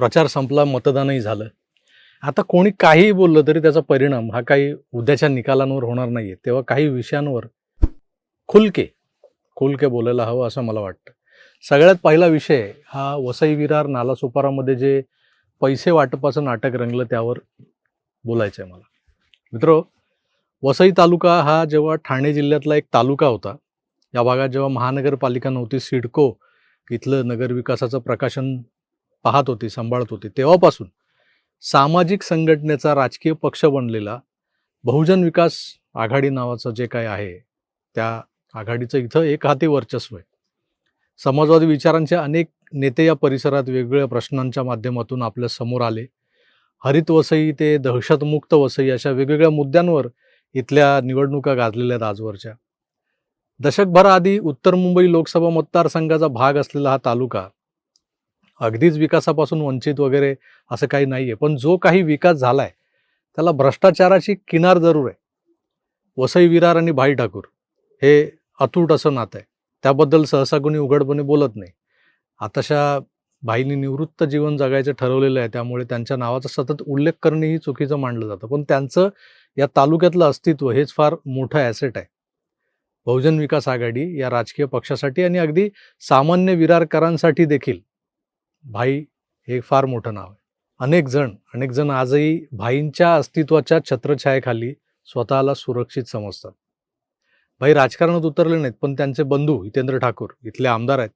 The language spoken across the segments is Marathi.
प्रचार संपला मतदानही झालं. आता कोणी काहीही बोललं तरी त्याचा परिणाम हा काही उद्याच्या निकालांवर होणार नाहीये. तेव्हा काही विषयांवर खुलके खुलके बोलायला हवं असं मला वाटतं. सगळ्यात पहिला विषय हा वसई विरार नालासोपारामध्ये जे पैसे वाटपाचं नाटक रंगलं त्यावर बोलायचं आहे मला. मित्र वसई तालुका हा जेव्हा ठाणे जिल्ह्यातला एक तालुका होता या भागात जेव्हा महानगरपालिका नव्हती सिडको इथलं नगरविकासाचं प्रकाशन पाहत होती सांभाळत होती. तेव्हापासून सामाजिक संघटनेचा राजकीय पक्ष बनलेला बहुजन विकास आघाडी नावाचं जे काय आहे त्या आघाडीचं इथं एक हाती वर्चस्व आहे. समाजवादी विचारांचे अनेक नेते या परिसरात वेगवेगळ्या प्रश्नांच्या माध्यमातून आपल्यासमोर आले. हरित वसई ते दहशतमुक्त वसई अशा वेगवेगळ्या मुद्द्यांवर इथल्या निवडणुका गाजलेल्या आहेत आजवरच्या. दशकभराआधी उत्तर मुंबई लोकसभा मतदारसंघाचा भाग असलेला हा तालुका अगदीच विकासापासून वंचित वगैरे असं काही नाही आहे पण जो काही विकास झाला आहे त्याला भ्रष्टाचाराची किनार जरूर आहे. वसई विरार आणि भाई ठाकूर हे अतूट असं नातं आहे. त्याबद्दल सहसा कोणी उघडपणे बोलत नाही. आताशा भाईनी निवृत्त जीवन जगायचं ठरवलेलं आहे त्यामुळे त्यांच्या नावाचा सतत उल्लेख करणेही चुकीचं मानलं जातं. पण त्यांचं या तालुक्यातलं अस्तित्व हेच फार मोठं ॲसेट आहे. बहुजन विकास आघाडी या राजकीय पक्षासाठी आणि अगदी सामान्य विरारकरांसाठी देखील भाई हे फार मोठं नाव आहे. अनेक जण अनेक जण आजही भाईंच्या अस्तित्वाच्या छत्रछायेखाली स्वतःला सुरक्षित समजतात. भाई राजकारणात उतरले नाहीत पण त्यांचे बंधू हितेंद्र ठाकूर इथले आमदार आहेत.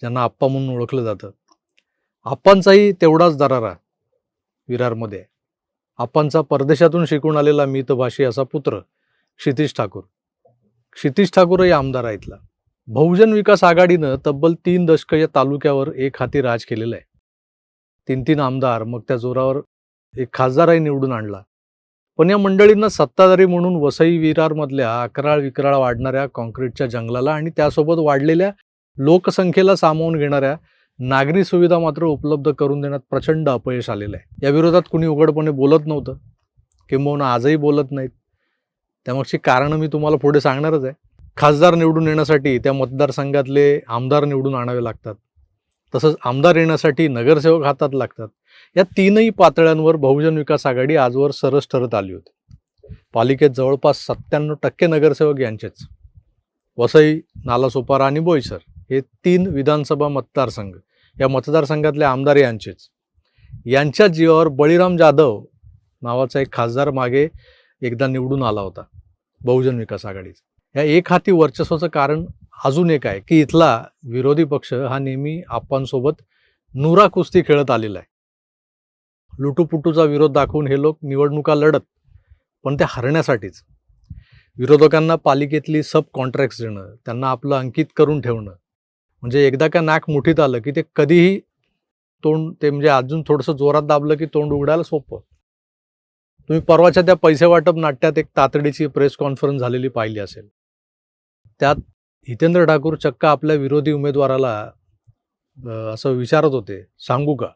ज्यांना आप्पा म्हणून ओळखलं जातं. आप्पांचाही तेवढाच दरारा विरारमध्ये आहे. आप्पांचा परदेशातून शिकून आलेला मितभाषी असा पुत्र क्षितिश ठाकूर. क्षितिश ठाकूरही आमदार आहे इथला. बहुजन विकास आघाडीनं तब्बल तीन दशकं या तालुक्यावर एक हाती राज केलेलं आहे. तीन तीन आमदार मग त्या जोरावर एक खासदारही निवडून आणला. पण या मंडळींना सत्ताधारी म्हणून वसई विरारमधल्या अकराळ विकराळ वाढणाऱ्या कॉन्क्रीटच्या जंगलाला आणि त्यासोबत वाढलेल्या लोकसंख्येला सामावून घेणाऱ्या नागरी सुविधा मात्र उपलब्ध करून देण्यात प्रचंड अपयश आलेलं आहे. या विरोधात कुणी उघडपणे बोलत नव्हतं. किंबहुना आजही बोलत नाहीत. त्यामागची कारणं मी तुम्हाला पुढे सांगणारच आहे. खासदार निवडून येण्यासाठी त्या मतदारसंघातले आमदार निवडून आणावे लागतात. तसंच आमदार येण्यासाठी नगरसेवक हातात लागतात. या तीनही पातळ्यांवर बहुजन विकास आघाडी आजवर सरस ठरत आली होती. पालिकेत जवळपास सत्त्याण्णव टक्के नगरसेवक यांचेच. वसई नालासोपारा आणि बोईसर हे तीन विधानसभा मतदारसंघ या मतदारसंघातले आमदार यांचेच. यांच्या जीवावर बळीराम जाधव नावाचा एक खासदार मागे एकदा निवडून आला होता. बहुजन विकास आघाडीचा. या एक हाती वर्चस्वाचं कारण अजून एक आहे की इथला विरोधी पक्ष हा नेहमी आप्पांसोबत नुरा कुस्ती खेळत आलेला आहे. लुटूपुटूचा विरोध दाखवून हे लोक निवडणुका लढत पण ते हरण्यासाठीच. विरोधकांना पालिकेतली सब कॉन्ट्रॅक्ट्स देणं त्यांना आपलं अंकित करून ठेवणं म्हणजे एकदा का नाक मुठीत आलं की ते कधीही तोंड ते म्हणजे अजून थोडंसं जोरात दाबलं की तोंड उघडायला सोपं. तुम्ही परवाच्या त्या पैसे वाटप नाट्यात एक तातडीची प्रेस कॉन्फरन्स झालेली पाहिली असेल. त्यात हितेंद्र ठाकूर चक्क आपल्या विरोधी उमेदवाराला असं विचारत होते सांगू का?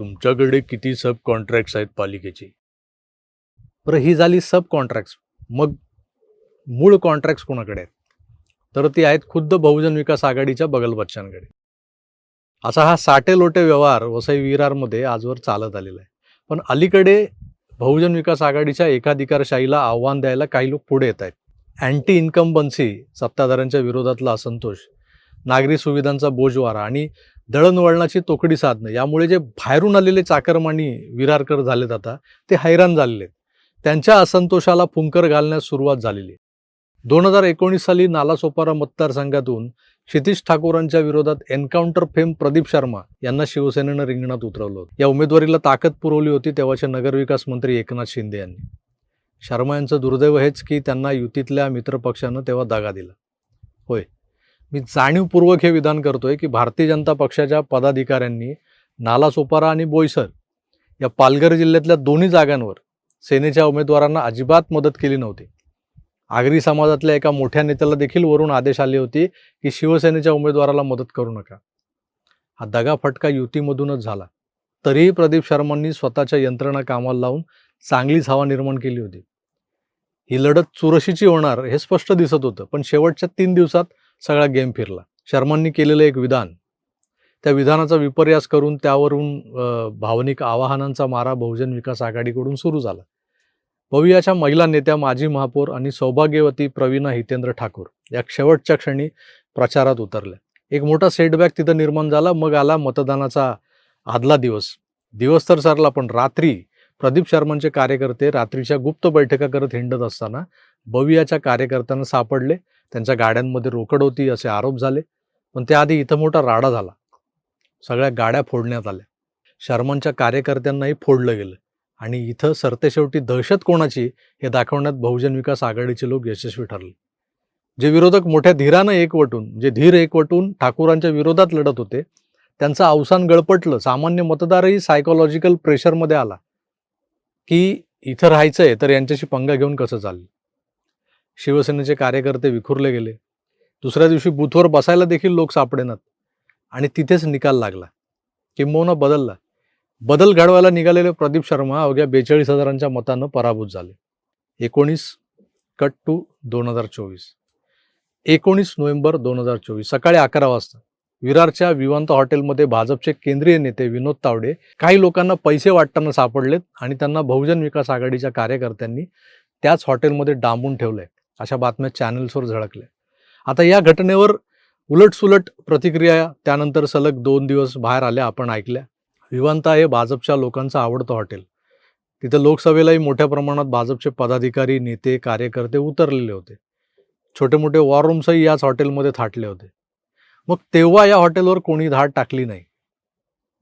तुमच्याकडे किती सब कॉन्ट्रॅक्ट्स आहेत पालिकेची? बरं ही झाली सब कॉन्ट्रॅक्ट्स मग मूळ कॉन्ट्रॅक्ट्स कोणाकडे आहेत? तर ती आहेत खुद्द बहुजन विकास आघाडीच्या बगलबच्चांकडे असा हा साटे लोटे व्यवहार वसई विरारमध्ये आजवर चालत आलेला आहे. पण अलीकडे बहुजन विकास आघाडीच्या एकाधिकारशाहीला आव्हान द्यायला काही लोक पुढे येत आहेत. अँटी इन्कम्बन्सी सत्ताधाऱ्यांच्या विरोधातला असंतोष नागरी सुविधांचा बोजवारा आणि दळणवळणाची तोकडी साधणं यामुळे जे बाहेरून आलेले चाकरमानी विरारकर झालेत आता ते हैराण झालेले त्यांच्या असंतोषाला फुंकर घालण्यास सुरुवात झालेली. दोन हजार एकोणीस साली नालासोपारा मतदारसंघातून क्षितिश ठाकूरांच्या विरोधात एन्काउंटर फेम प्रदीप शर्मा यांना शिवसेनेनं रिंगणात उतरवलं या उमेदवारीला ताकद पुरवली होती तेव्हाचे नगरविकास मंत्री एकनाथ शिंदे यांनी. शर्मा यांचं दुर्दैव हेच की त्यांना युतीतल्या मित्रपक्षानं तेव्हा दगा दिला. होय. मी जाणीवपूर्वक हे विधान करतोय की भारतीय जनता पक्षाच्या पदाधिकाऱ्यांनी नालासोपारा आणि बोईसर या पालघर जिल्ह्यातल्या दोन्ही जागांवर सेनेच्या उमेदवारांना अजिबात मदत केली नव्हती. आगरी समाजातल्या एका मोठ्या नेत्याला देखील वरून आदेश आले होते की शिवसेनेच्या उमेदवाराला मदत करू नका. हा दगा फटका युतीमधूनच झाला. तरीही प्रदीप शर्मांनी स्वतःच्या यंत्रणा कामाला लावून चांगलीच हवा निर्माण केली होती. ही लढत चुरशीची होणार हे स्पष्ट दिसत होतं पण शेवटच्या तीन दिवसात सगळा गेम फिरला. शर्मांनी केलेलं एक विधान. त्या विधानाचा विपर्यास करून त्यावरून भावनिक आवाहनांचा मारा बहुजन विकास आघाडीकडून सुरू झाला. भवियाच्या महिला नेत्या माजी महापौर आणि सौभाग्यवती प्रवीणा हितेंद्र ठाकूर या शेवटच्या क्षणी प्रचारात उतरल्या. एक मोठा सेटबॅक तिथं निर्माण झाला मग आला मतदानाचा आदला दिवस. दिवस तर सरला पण रात्री प्रदीप शर्मांचे कार्यकर्ते रात्रीच्या गुप्त बैठका करत हिंडत असताना बवियाच्या कार्यकर्त्यांना सापडले. त्यांच्या गाड्यांमध्ये रोकड होती असे आरोप झाले. पण त्याआधी इथं मोठा राडा झाला. सगळ्या गाड्या फोडण्यात आल्या. शर्मांच्या कार्यकर्त्यांनाही फोडलं गेलं. आणि इथं सरतेशेवटी दहशत कोणाची हे दाखवण्यात बहुजन विकास आघाडीचे लोक यशस्वी ठरले. जे विरोधक मोठ्या धीरानं एकवटून जे धीर एकवटून ठाकूरांच्या विरोधात लढत होते त्यांचं अवसान गळपटलं. सामान्य मतदारही सायकोलॉजिकल प्रेशरमध्ये आला. की इथं राहायचंय तर यांच्याशी पंगा घेऊन कसं चाललं? शिवसेनेचे कार्यकर्ते विखुरले गेले. दुसऱ्या दिवशी बूथवर बसायला देखील लोक सापडेनात. आणि तिथेच निकाल लागला. किंबहुना बदलला. बदल घडवायला निघालेले प्रदीप शर्मा अवघ्या बेचाळीस हजारांच्या मतानं पराभूत झाले. एकोणीस कट टू दोन हजार चोवीस. एकोणीस नोव्हेंबर दोन हजार चोवीस सकाळी अकरा वाजता. विरारच्या विवांत हॉटेलमध्ये भाजपचे केंद्रीय नेते विनोद तावडे काही लोकांना पैसे वाटताना सापडलेत आणि त्यांना बहुजन विकास आघाडीच्या कार्यकर्त्यांनी त्याच हॉटेलमध्ये डांबून ठेवलंय. अशा बातम्या चॅनल्सवर झळकल्या. आता या घटनेवर उलटसुलट प्रतिक्रिया त्यानंतर सलग दोन दिवस बाहेर आल्या आपण ऐकल्या. विवांता हे भाजपच्या लोकांचं आवडतं हॉटेल. तिथं लोकसभेलाही मोठ्या प्रमाणात भाजपचे पदाधिकारी नेते कार्यकर्ते उतरलेले होते. छोटे मोठे वॉर रूम्सही याच हॉटेलमध्ये थाटले होते. मग तेव्हा या हॉटेलवर कोणी धाड टाकली नाही.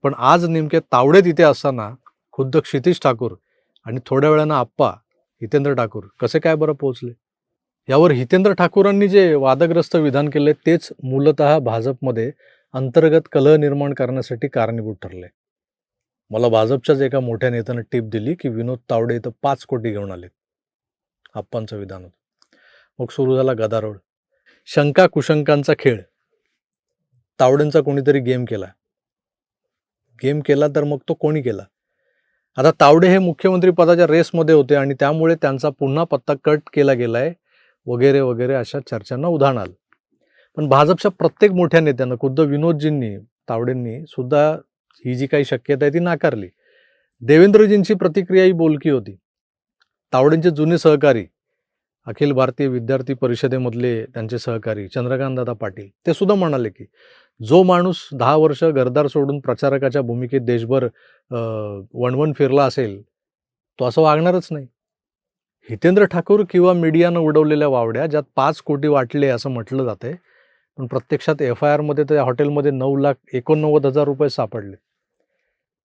पण आज नेमके तावडे तिथे असताना खुद्द क्षितिश ठाकूर आणि थोड्या वेळानं आप्पा हितेंद्र ठाकूर कसे काय बरं पोहोचले? यावर हितेंद्र ठाकूरांनी जे वादग्रस्त विधान केले तेच मूलतः भाजपमध्ये अंतर्गत कलह निर्माण करण्यासाठी कारणीभूत ठरले. मला भाजपच्याच एका मोठ्या नेत्यानं टीप दिली की विनोद तावडे इथं पाच कोटी घेऊन आले आप्पांचं विधान होतं. मग सुरू झाला गदारोळ. शंका कुशंकांचा खेळ. तावडेंचा कोणीतरी गेम केला. गेम केला तर मग तो कोणी केला? आता तावडे हे मुख्यमंत्री पदाच्या रेसमध्ये होते आणि त्यामुळे त्यांचा पुन्हा पत्ता कट केला गेलाय. वगैरे वगैरे अशा चर्चांना उधाण आलं. पण भाजपच्या प्रत्येक मोठ्या नेत्यानं खुद्द विनोदजींनी तावडेंनी सुद्धा ही जी काही शक्यता आहे ती नाकारली. देवेंद्रजींची प्रतिक्रिया ही बोलकी होती. तावडेंचे जुने सहकारी अखिल भारतीय विद्यार्थी परिषदेमधले त्यांचे सहकारी चंद्रकांतदादा पाटील ते सुद्धा म्हणाले की जो माणूस दहा वर्ष घरदार सोडून प्रचारकाच्या भूमिकेत देशभर वणवण फिरला असेल तो असं वागणारच नाही. हितेंद्र ठाकूर किंवा मीडियानं उडवलेल्या वावड्या ज्यात पाच कोटी वाटले असं म्हटलं जाते पण प्रत्यक्षात एफ आय आरमध्ये त्या हॉटेलमध्ये नऊ लाख एकोणनव्वद हजार रुपये सापडले.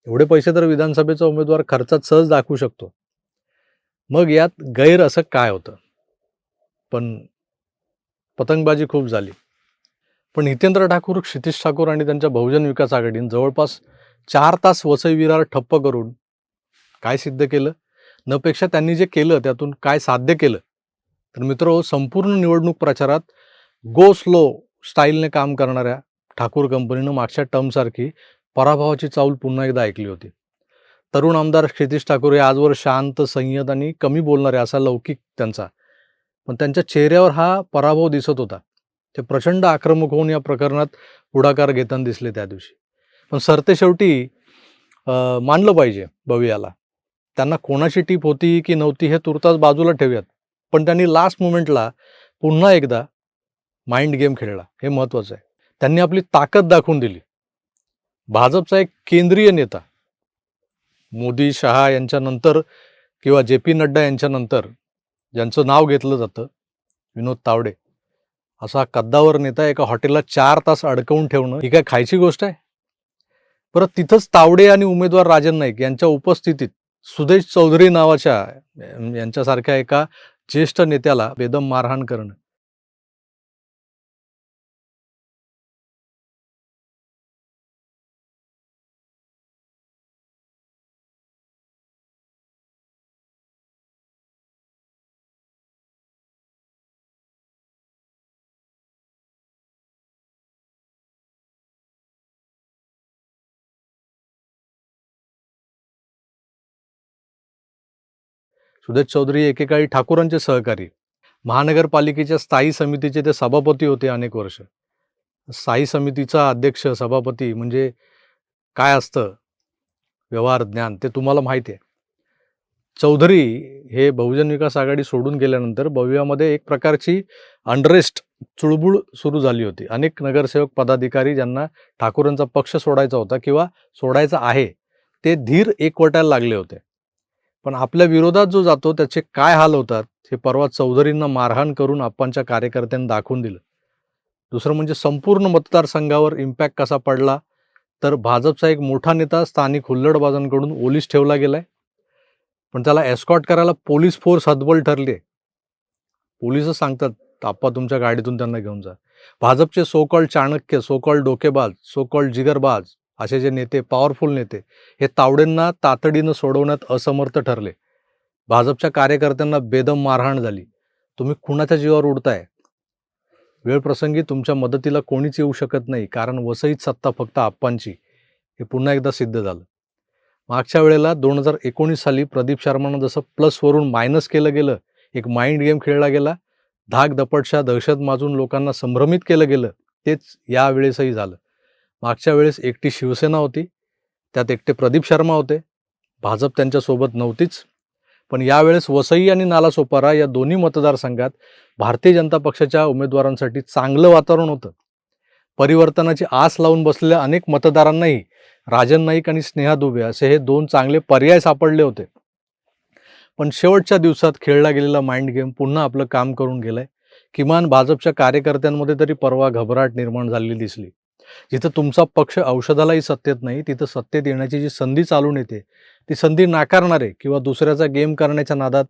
एवढे पैसे तर विधानसभेचा उमेदवार खर्चात सहज दाखवू शकतो. मग यात गैर असं काय होतं? पण पतंगबाजी खूप झाली. पण हितेंद्र ठाकूर क्षितिश ठाकूर आणि त्यांच्या बहुजन विकास आघाडीनं जवळपास चार तास वसई विरार ठप्प करून काय सिद्ध केलं? नपेक्षा त्यांनी जे केलं त्यातून काय साध्य केलं? तर मित्र संपूर्ण निवडणूक प्रचारात गो स्लो स्टाईलने काम करणाऱ्या ठाकूर कंपनीनं मागच्या टर्मसारखी पराभवाची चाऊल पुन्हा एकदा ऐकली होती. तरुण आमदार क्षितिश ठाकूर हे आजवर शांत संयत आणि कमी बोलणारे असा लौकिक त्यांचा पण त्यांच्या चेहऱ्यावर हा पराभव दिसत होता. ते प्रचंड आक्रमक होऊन या प्रकरणात पुढाकार घेताना दिसले त्या दिवशी. पण सरते शेवटी मानलं पाहिजे बवियाला त्यांना कोणाची टीप होती की नव्हती हे तुर्तास बाजूला ठेवूयात. पण त्यांनी लास्ट मोमेंटला पुन्हा एकदा माइंड गेम खेळला. हे महत्त्वाचं आहे. त्यांनी आपली ताकद दाखवून दिली. भाजपचा एक केंद्रीय नेता मोदी शहा यांच्यानंतर किंवा जे पी नड्डा यांच्यानंतर ज्यांचं नाव घेतलं जातं विनोद तावडे. असा कद्दावर नेता एका हॉटेलला चार तास अडकवून ठेवणं ही काय खायची गोष्ट आहे? परत तिथंच तावडे आणि उमेदवार राजन नाईक यांच्या उपस्थितीत सुदेश चौधरी नावाच्या यांच्यासारख्या एका ज्येष्ठ नेत्याला बेदम मारहाण करणं. सुदेश चौधरी एकेकाळी ठाकूरांचे सहकारी. महानगरपालिकेच्या स्थायी समितीचे ते सभापती होते अनेक वर्ष. स्थायी समितीचा अध्यक्ष सभापती म्हणजे काय असतं? व्यवहार ज्ञान ते तुम्हाला माहिती आहे. चौधरी हे बहुजन विकास आघाडी सोडून गेल्यानंतर भव्यामध्ये एक प्रकारची अंडरेस्ट चुळबुळ सुरू झाली होती. अनेक नगरसेवक पदाधिकारी ज्यांना ठाकूरांचा पक्ष सोडायचा होता किंवा सोडायचा आहे ते धीर एकवटायला लागले होते. पण आपल्या विरोधात जो जातो त्याचे काय हाल होतात हे परवा चौधरींना मारहाण करून आप्पांच्या कार्यकर्त्यांनी दाखवून दिलं. दुसरं म्हणजे संपूर्ण मतदारसंघावर इम्पॅक्ट कसा पडला तर भाजपचा एक मोठा नेता स्थानिक हुल्लडबाजांकडून ओलीस ठेवला गेलाय. पण त्याला एस्कॉट करायला पोलीस फोर्स हतबल ठरले पोलीसच सांगतात आप्पा तुमच्या गाडीतून त्यांना घेऊन जा. भाजपचे सो चाणक्य सो डोकेबाज सो जिगरबाज असे जे नेते पॉवरफुल नेते हे तावडेंना तातडीनं सोडवण्यात असमर्थ ठरले. भाजपच्या कार्यकर्त्यांना बेदम मारहाण झाली. तुम्ही कुणाच्या जीवावर उडताय? वेळ प्रसंगी तुमच्या मदतीला कोणीच येऊ शकत नाही कारण वसईत सत्ता फक्त आप्पांची. हे पुन्हा एकदा सिद्ध झालं. मागच्या वेळेला दोन हजार एकोणीस साली प्रदीप शर्मानं जसं प्लसवरून मायनस केलं गेलं एक माइंड गेम खेळला गेला धाक दपटशा दहशत माजून लोकांना संभ्रमित केलं गेलं तेच यावेळेसही झालं. मागच्या वेळेस एकटी शिवसेना होती त्यात एकटे प्रदीप शर्मा होते. भाजप त्यांच्यासोबत नव्हतीच. पण यावेळेस वसई आणि नालासोपारा या दोन्ही मतदारसंघात भारतीय जनता पक्षाच्या उमेदवारांसाठी चांगलं वातावरण होतं. परिवर्तनाची आस लावून बसलेल्या अनेक मतदारांनाही राजन नाईक आणि स्नेहा दुबे असे हे दोन चांगले पर्याय सापडले होते. पण शेवटच्या दिवसात खेळला गेलेला माइंड गेम पुन्हा आपलं काम करून गेलाय. किमान भाजपच्या कार्यकर्त्यांमध्ये तरी परवा घबराट निर्माण झालेली दिसली. जिथं तुमचा पक्ष औषधालाही सत्तेत नाही तिथं सत्तेत येण्याची जी संधी चालून येते ती संधी नाकारणारे किंवा दुसऱ्याचा गेम करण्याच्या नादात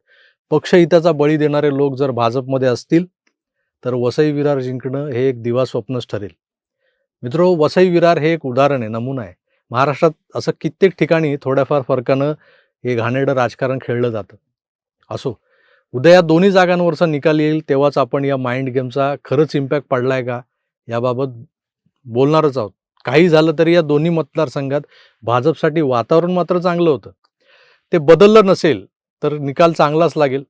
पक्षहिताचा बळी देणारे लोक जर भाजपमध्ये असतील तर वसई विरार जिंकणं हे एक दिवा स्वप्नच ठरेल. मित्रो वसई विरार हे एक उदाहरण आहे नमुना आहे. महाराष्ट्रात असं कित्येक ठिकाणी थोड्याफार फरकानं हे घाणेरडं राजकारण खेळलं जातं. असो उद्या या दोन्ही जागांवरचा निकाल येईल तेव्हाच आपण या माइंड गेमचा खरंच इम्पॅक्ट पडलाय का याबाबत बोलणारच आहोत. काही झालं तरी या दोन्ही मतदारसंघात भाजपसाठी वातावरण मात्र चांगलं होतं. ते बदललं नसेल तर निकाल चांगलाच लागेल.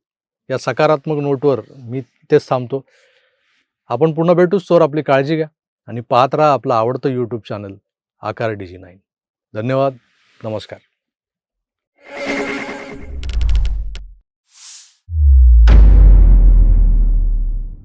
या सकारात्मक नोटवर मी तेच थांबतो. आपण पुन्हा भेटूच तोवर आपली काळजी घ्या आणि पाहत राहा आपलं आवडतं YouTube channel Aakar D G nine धन्यवाद. नमस्कार.